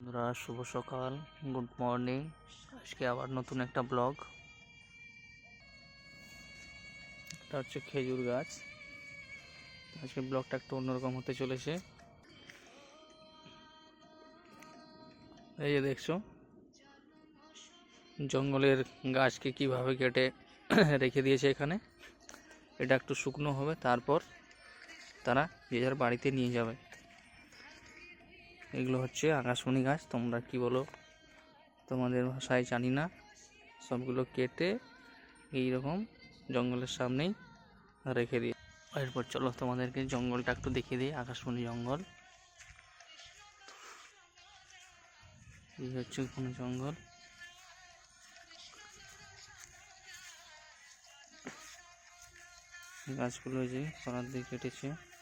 বন্ধুরা, শুভ সকাল, good morning. আজকে আবার নতুন একটা ব্লগ। এটা হচ্ছে খেজুর গাছ। আজকে ব্লগটা একটু অন্যরকম হতে চলেছে। এই যে দেখছ, জঙ্গলের গাছকে কীভাবে কেটে রেখে দিয়েছে এখানে। এটা একটু শুকনো হবে, তারপর তারা যে যার বাড়িতে নিয়ে যাবে। এগুলো হচ্ছে আকাশমণি গাছ। তোমরা কি বলো? তোমাদের ভাষায় জানি না। সবগুলো কেটে এই রকম জঙ্গলের সামনেই রেখে দিই। এরপর চলো তোমাদেরকে জঙ্গলটা একটু দেখিয়ে দিই, আকাশমণি জঙ্গল। এই হচ্ছে কোনো জঙ্গল। গাছগুলো যে করার দিয়ে কেটেছে।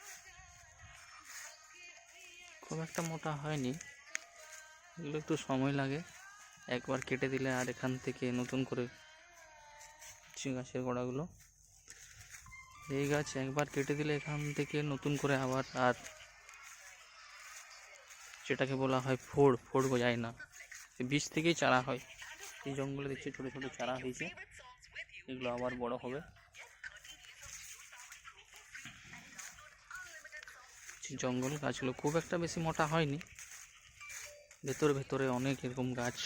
খুব একটা মোটা হয়নি। এগুলো একটু সময় লাগে। একবার কেটে দিলে আর এখান থেকে নতুন করে গাছের গোড়াগুলো। এই গাছ একবার কেটে দিলে এখান থেকে নতুন করে আবার আর যেটাকে বলা হয় ফোড় ফোড় যায় না। বীজ থেকেই চারা হয়। এই জঙ্গলে দেখছি ছোটো ছোটো চারা হয়েছে। এগুলো আবার বড় হবে। জঙ্গল গাছগুলো খুব একটা বেশি মোটা হয়নি। ভেতরে ভেতরে অনেক এরকম গাছ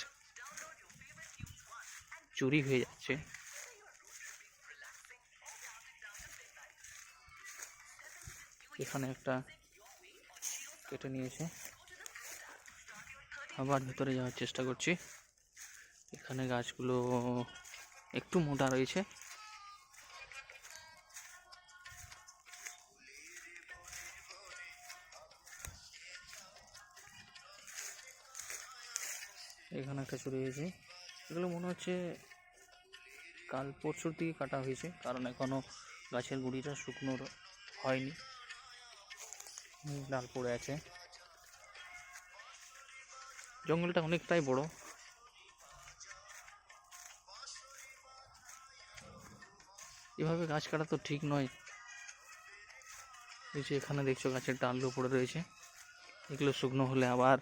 চুরি হয়ে যাচ্ছে। এখানে একটা কেটে নিয়েছে। আবার ভেতরে যাওয়ার চেষ্টা করছি। এখানে গাছগুলো একটু মোটা রয়েছে। এখানে একটা চুরি হয়েছে। এগুলো মনে হচ্ছে কাল পরশুর দিকে কাটা হয়েছে, কারণ এখনও গাছের গুঁড়িটা শুকনো হয়নি। ডাল পড়ে আছে। জঙ্গলটা অনেকটাই বড়। এভাবে গাছ কাটা তো ঠিক নয়। এই যে এখানে দেখছ গাছের ডালগুলো পড়ে রয়েছে। এগুলো শুকনো হলে আবার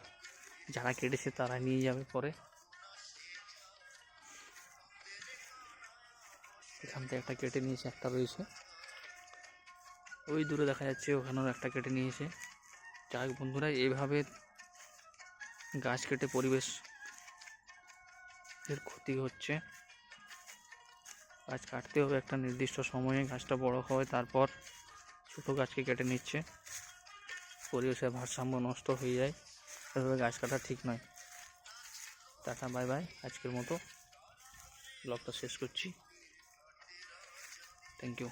যারা কেটেছে তারা নিয়ে যাবে পরে। এখান থেকে একটা কেটে নিয়েছে, একটা রয়েছে। ওই দূরে দেখা যাচ্ছে ওখানেও একটা কেটে নিয়েছে। যাই বন্ধুরা এইভাবে গাছ কেটে পরিবেশ এর ক্ষতি হচ্ছে। গাছ কাটতে হবে একটা নির্দিষ্ট সময়ে, গাছটা বড় হয়, তারপর ছোটো গাছকে কেটে নিচ্ছে। পরিবেশের ভারসাম্য নষ্ট হয়ে যায়। এভাবে গাছ কাটা ঠিক নয়। টাটা, বাই বাই, আজকের মতো ব্লগটা শেষ করছি। Thank you